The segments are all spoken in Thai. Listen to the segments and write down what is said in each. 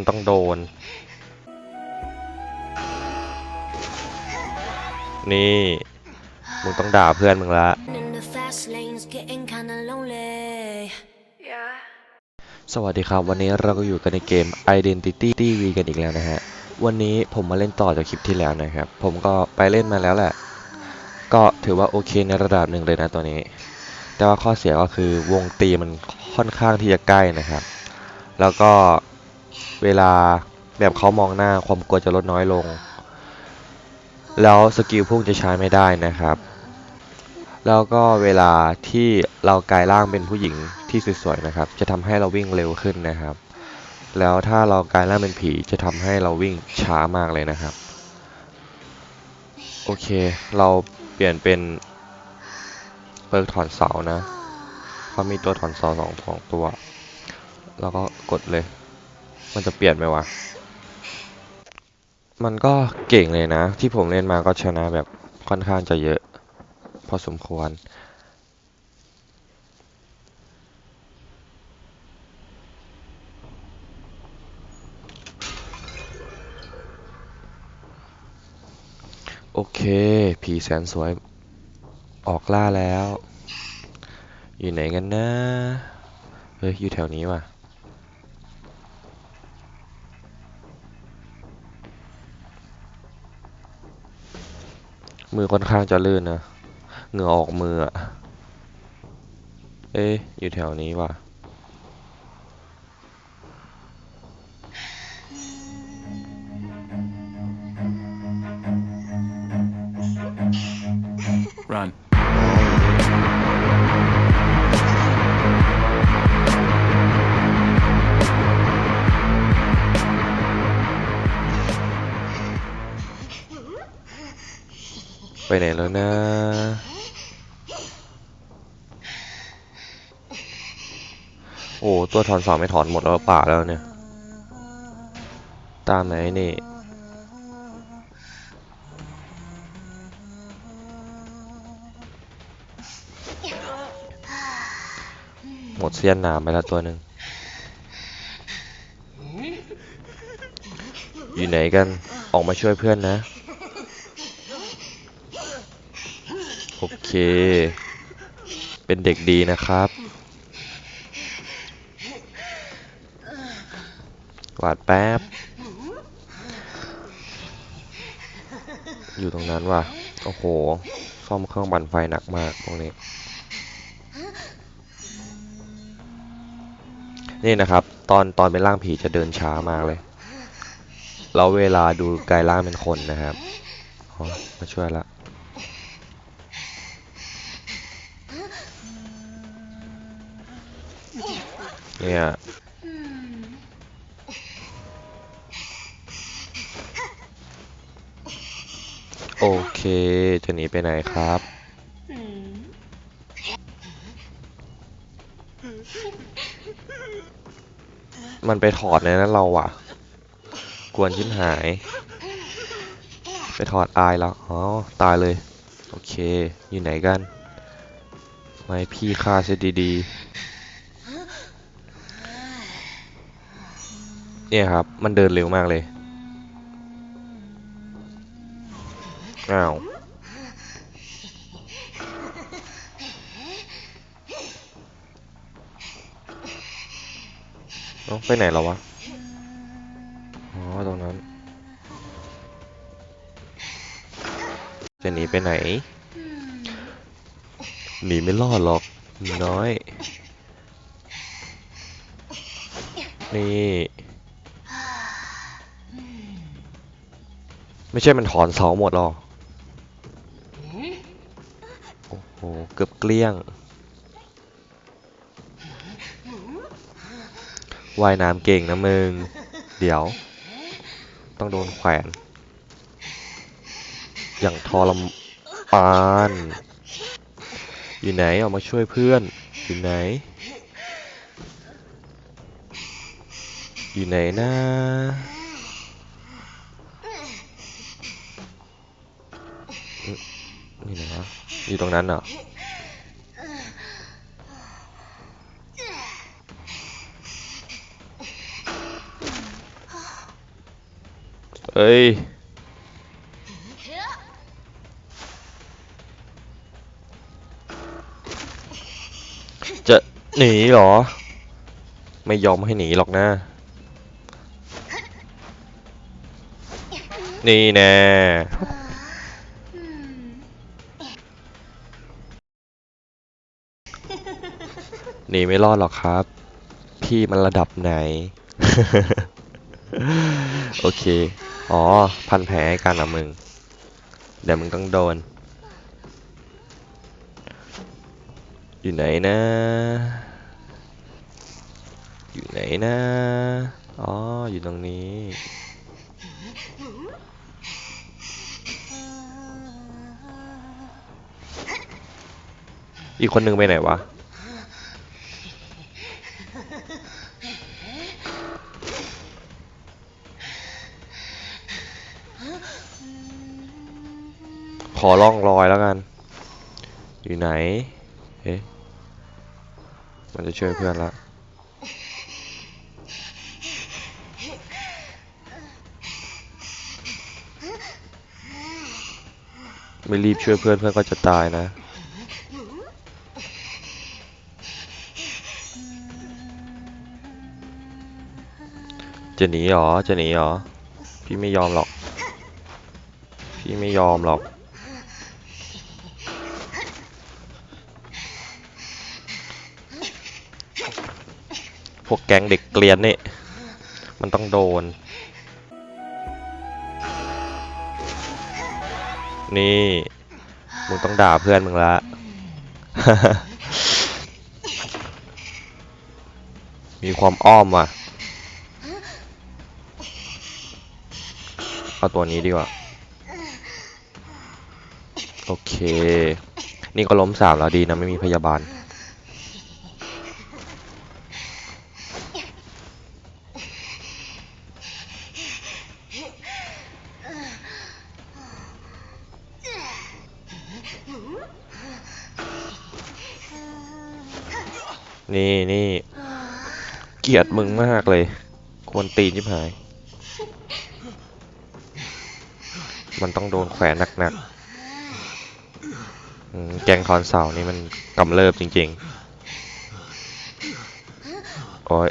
มันต้องโดน นี่ มึงต้องด่าเพื่อนมึงละ In the fast lanes, getting kinda lonely. Yeah. สวัสดีครับ วันนี้เราก็อยู่กันในเกม Identity TV กันอีกแล้วนะฮะ วันนี้ผมมาเล่นต่อจากคลิปที่แล้วนะครับ ผมก็ไปเล่นมาแล้วแหละ ก็ถือว่าโอเคในระดับหนึ่งเลยนะตัวนี้ แต่ว่าข้อเสียก็คือวงตีมันค่อนข้างที่จะใกล้นะครับ แล้วก็ เวลาแบบเขามองหน้าความกลัวจะลดน้อยลง แล้วสกิลพุ่งจะใช้ไม่ได้นะครับ แล้วก็เวลาที่เรากลายร่างเป็นผู้หญิงที่สวยๆนะครับ จะทำให้เราวิ่งเร็วขึ้นนะครับ แล้วถ้าเรากลายร่างเป็นผีจะทำให้เราวิ่งช้ามากเลยนะครับ โอเค เราเปลี่ยนเป็นเปิร์กถอนเสานะเขามีตัวถอนเสาสองสองตัว แล้วก็กดเลย มันจะเปลี่ยนไหมวะ มันก็เก่งเลยนะ ที่ผมเล่นมาก็ชนะแบบค่อนข้างจะเยอะ พอสมควร โอเคผีแสนสวยออกล่าแล้ว อยู่ไหนกันนะ เฮ้ย อยู่แถวนี้ว่ะ มือค่อนข้างจะลื่นนะ เหงื่อออกมืออะเอ๊ะ อยู่แถวนี้ว่ะ ไปไหนแล้วนะ โอ้ ตัวถอนเสาไม่ถอนหมดแล้วป่าแล้วเนี่ย ตามไหนนี่หมดเสี้ยนหนามไปแล้วตัวหนึ่งอยู่ไหนกันออกมาช่วยเพื่อนนะ โอเค เป็นเด็กดีนะครับ วาดแป๊บ อยู่ตรงนั้นว่ะ โอ้โห ซ่อมเครื่องปั่นไฟหนักมากพวกนี้ นี่นะครับ ตอนตอนเป็นร่างผีจะเดินช้ามากเลย แล้วเวลาดูกายร่างเป็นคนนะครับ มาช่วยละ เนี่ยโอเคจะหนีไปไหนครับมันไปถอดในนั้นเราอะ กวนชิ้นหาย ไปถอดอายแล้ว อ๋อ ตายเลย โอเค อยู่ไหนกัน ไม่พี่ฆ่าซะดีๆ เนี่ยครับ มันเดินเร็วมากเลย อ้าวเอ้าไปไหนแล้ววะ อ๋อ ตรงนั้น จะหนีไปไหน หนีไม่รอดหรอก น้อย นี่ ไม่ใช่มันถอนเสาหมดหรอโอ้โห เกือบเกลี้ยง ว่ายน้ำเก่งนะมึง เดี๋ยว ต้องโดนแขวน อย่างทรมาน อยู่ไหนออกมาช่วยเพื่อน อยู่ไหน อยู่ไหนนะ อยู่ตรงนั้นเหรอเอ้ยจะหนีเหรอ ไม่ยอมให้หนีหรอกนะ นี่แน่ หนีไม่รอดหรอกครับ พี่มันระดับไหน โอเค อ๋อ พันแผลให้กันนะมึง เดี๋ยวมึงต้องโดน อยู่ไหนนะ อยู่ไหนนะ อ๋อ อยู่ตรงนี้ อีกคนหนึ่งไปไหนวะ ขอล่องรอยแล้วกัน อยู่ไหน เอ๊ะ มันจะช่วยเพื่อนละไม่รีบช่วยเพื่อนเพื่อนก็จะตายนะ จะหนีเหรอ จะหนีเหรอ พี่ไม่ยอมหรอก พี่ไม่ยอมหรอก พวกแก๊งเด็กเกลียนนี่ มันต้องโดน นี่ มึงต้องด่าเพื่อนมึงละมีความอ้อมว่ะ เอาตัวนี้ดีกว่า โอเค นี่ก็ล้มสามแล้วดีนะ ไม่มีพยาบาล นี่นี่ เกลียดมึงมากเลย ควรตีนชิบหาย มันต้องโดนแขวนหนักๆแกงคอนเสานี่มันกำเริบจริงๆ โอ้ย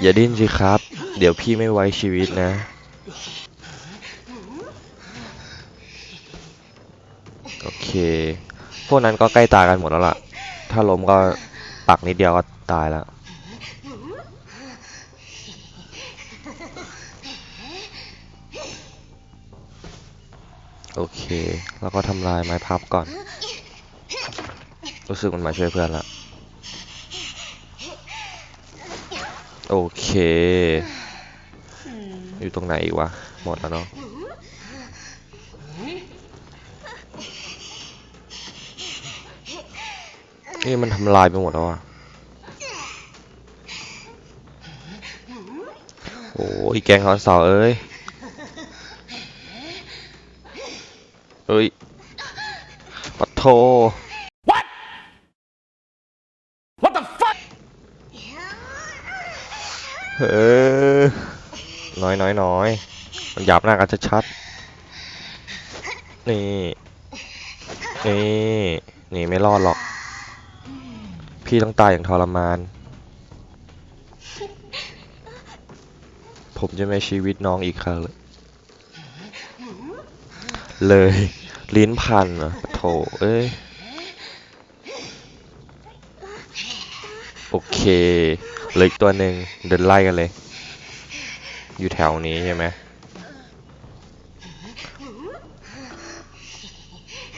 อย่าดิ้นสิครับ เดี๋ยวพี่ไม่ไว้ชีวิตนะ โอเค พวกนั้นก็ใกล้ตายกันหมดแล้วล่ะ ถ้าล้มก็ปักนิดเดียวก็ตายแล้ว โอเค แล้วก็ทำลายไม้พับก่อน รู้สึกมันมาช่วยเพื่อนละโอเค อยู่ตรงไหนอีกวะ หมดแล้วเนาะนี่มันทำลายไปหมดแล้วอะโอ้ยแกงคอนเสาเอ้ย เอ้ยปัดโท What the fuck? เออน้อยน้อยน้อยมันหยาบหน้ากันชัดๆนี่ นี่ นี่ไม่รอดหรอก พี่ต้องตายอย่างทรมาน ผมจะไม่ชีวิตน้องอีกครั้งเลยเลิ้นพันเหรอโถเอ้ย โอเคเหลืออีกตัวหนึ่งเดินไล่กันเลย อยู่แถวนี้ใช่ไหม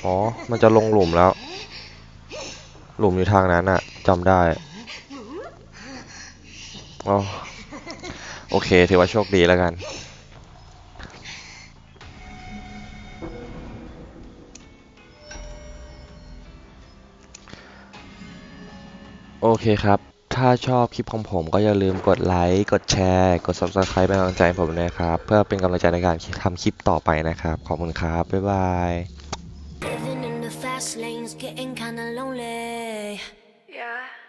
อ๋อ มันจะลงหลุมแล้ว หลุมอยู่ทางนั้นอะจำได้อ๋อโอเค ถือว่าโชคดีแล้วกัน โอเคครับ ถ้าชอบคลิปของผมก็อย่าลืมกดไลค์ กดแชร์ กด subscribe เป็นกำลังใจผมนะครับ เพื่อเป็นกำลังใจในการทำคลิปต่อไปนะครับ ขอบคุณครับ บ๊ายบาย Living in the fast lanes, getting kinda lonely. Yeah.